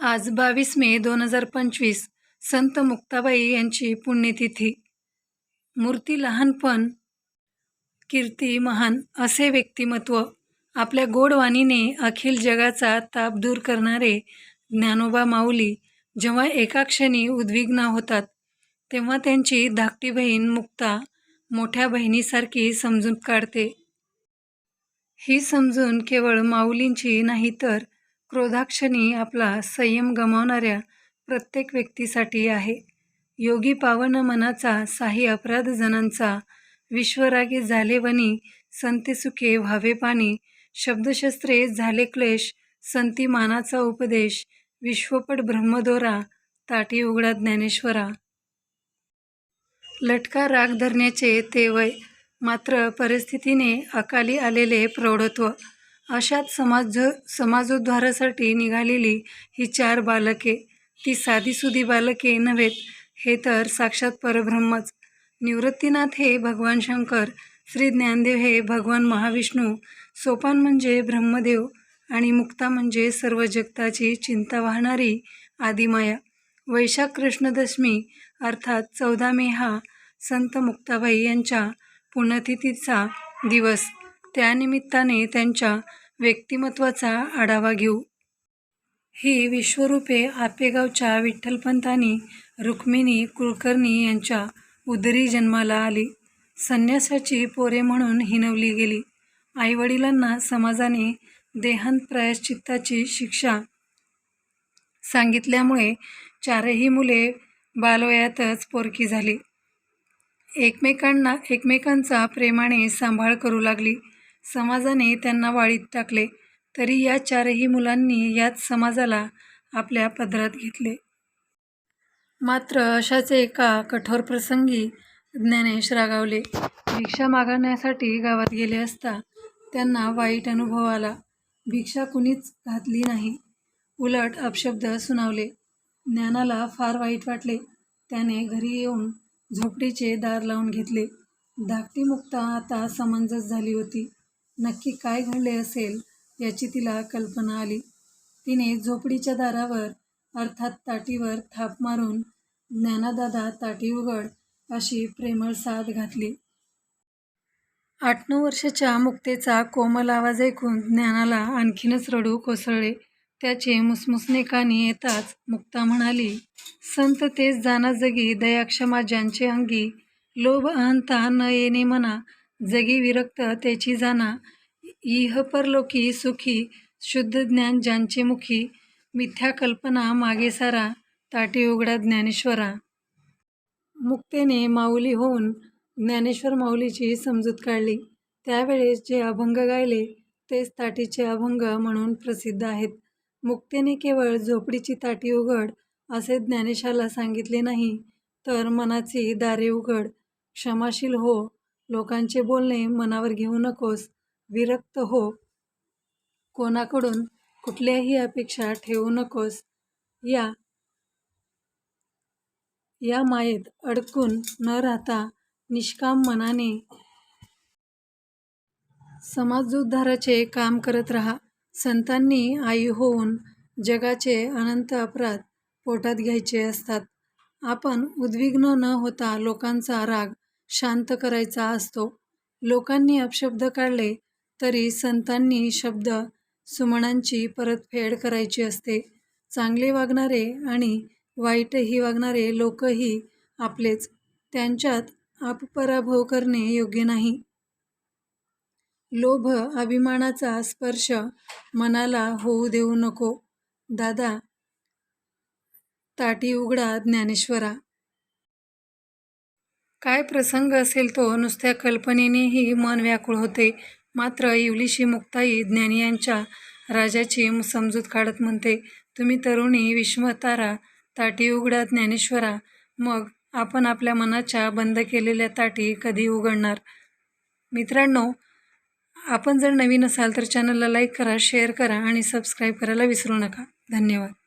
आज बावीस मे दोन हजार पंचवीस संत मुक्ताबाई यांची पुण्यतिथी. मूर्ती लहानपण कीर्ती महान असे व्यक्तिमत्व आपल्या गोडवाणीने अखिल जगाचा ताप दूर करणारे ज्ञानोबा माऊली जेव्हा एका क्षणी उद्विग्न होतात तेव्हा त्यांची धाकटी बहीण मुक्ता मोठ्या बहिणीसारखी समजून काढते. ही समजून केवळ माऊलींची नाही तर क्रोधाक्षणी आपला संयम गमावणाऱ्या प्रत्येक व्यक्तीसाठी आहे. योगी पावन मनाचा साही अपराध जणांचा विश्वरागी झाले वनी संती सुखे व्हावे पाणी शब्दशस्त्रे झाले क्लेश संती मानाचा उपदेश विश्वपट ब्रह्मदोरा ताटी उघडा ज्ञानेश्वरा. लटका राग धरण्याचे ते वय मात्र परिस्थितीने अकाली आलेले प्रौढत्व अशात समाज समाजोद्धारासाठी निघालेली ही चार बालके ती साधीसुधी बालके नव्हेत हे तर साक्षात परब्रह्मच. निवृत्तीनाथ हे भगवान शंकर श्री ज्ञानदेव हे भगवान महाविष्णू सोपान म्हणजे ब्रह्मदेव आणि मुक्ता म्हणजे सर्व जगताची चिंता वाहणारी आदिमाया. वैशाख कृष्णदशमी अर्थात चौदा मे हा संत मुक्ताबाई यांच्या पुण्यतिथीचा दिवस. त्यानिमित्ताने त्यांच्या व्यक्तिमत्वाचा आढावा घेऊ. ही विश्वरूपे आपेगावच्या विठ्ठलपंतांनी रुक्मिणी कुलकर्णी यांच्या उदरी जन्माला आली. संन्यासाची पोरे म्हणून हिनवली गेली. आईवडिलांना समाजाने देहांत प्रायश्चित्ताची शिक्षा सांगितल्यामुळे चारही मुले बालवयातच पोरकी झाली. एकमेकांना एकमेकांचा प्रेमाने सांभाळ करू लागली. समाजाने त्यांना वाळीत टाकले तरी या चारही मुलांनी याच समाजाला आपल्या पदरात घेतले. मात्र अशाच एका कठोर प्रसंगी ज्ञानेश रागावले. भिक्षा मागण्यासाठी गावात गेले असता त्यांना वाईट अनुभव आला. भिक्षा कुणीच घातली नाही. उलट अपशब्द सुनावले. ज्ञानाला फार वाईट वाटले. त्याने घरी येऊन झोपडीचे दार लावून घेतले. धाकटी मुक्ता आता समंजस झाली होती. नक्की काय घडले असेल याची तिला कल्पना आली. तिने झोपडीच्या दारावर अर्थात ताटीवर थाप मारून ज्ञानादादा ताटी उघड अशी प्रेमळ साथ घातली. आठ नऊ वर्षाच्या मुक्तेचा कोमल आवाज ऐकून ज्ञानाला आणखीनच रडू कोसळले. त्याचे मुसमुसने कानी येताच मुक्ता म्हणाली संत तेच जाना जगी दयाक्षमा ज्यांचे अंगी लोभ अहंता न येणे म्हणा जगी विरक्त त्याची जाना इह परलोकी सुखी शुद्ध ज्ञान ज्यांचे मुखी मिथ्या कल्पना मागे सारा ताटी उघडा ज्ञानेश्वरा. मुक्तेने माऊली होऊन ज्ञानेश्वर माऊलीची समजूत काढली. त्यावेळेस जे अभंग गायले तेच ताटीचे अभंग म्हणून प्रसिद्ध आहेत. मुक्तेने केवळ झोपडीची ताटी उघड असे ज्ञानेशाला सांगितले नाही तर मनाची दारे उघड क्षमाशील हो लोकांचे बोलणे मनावर घेऊ नकोस विरक्त हो. कोणाकडून कुठल्याही अपेक्षा ठेवू नकोस. या या मायेत अडकून न राहता निष्काम मनाने समाजोद्धाराचे काम करत राहा. संतांनी आई होऊन जगाचे अनंत अपराध पोटात घ्यायचे असतात. आपण उद्विग्न न होता लोकांचा राग शांत करायचा असतो. लोकांनी अपशब्द काढले तरी संतांनी शब्द सुमनांची परतफेड करायची असते. चांगले वागणारे आणि वाईटही वागणारे लोकही आपलेच त्यांच्यात आपपराभव करणे योग्य नाही. लोभ अभिमानाचा स्पर्श मनाला होऊ देऊ नको. दादा ताटी उघडा ज्ञानेश्वरा. काय प्रसंग असेल तो नुसत्या कल्पनेनेही मन व्याकुळ होते. मात्र इवलीशी मुक्ताई ज्ञानी यांच्या राजाची समजूत काढत म्हणते तुम्ही तरुणी विश्वतारा ताटी उघडा ज्ञानेश्वरा मग आपण आपल्या मनाच्या बंद केलेल्या ताटी कधी उघडणार? मित्रांनो आपण जर नवीन असाल तर चॅनलला लाईक करा शेअर करा आणि सबस्क्राईब करायला विसरू नका. धन्यवाद.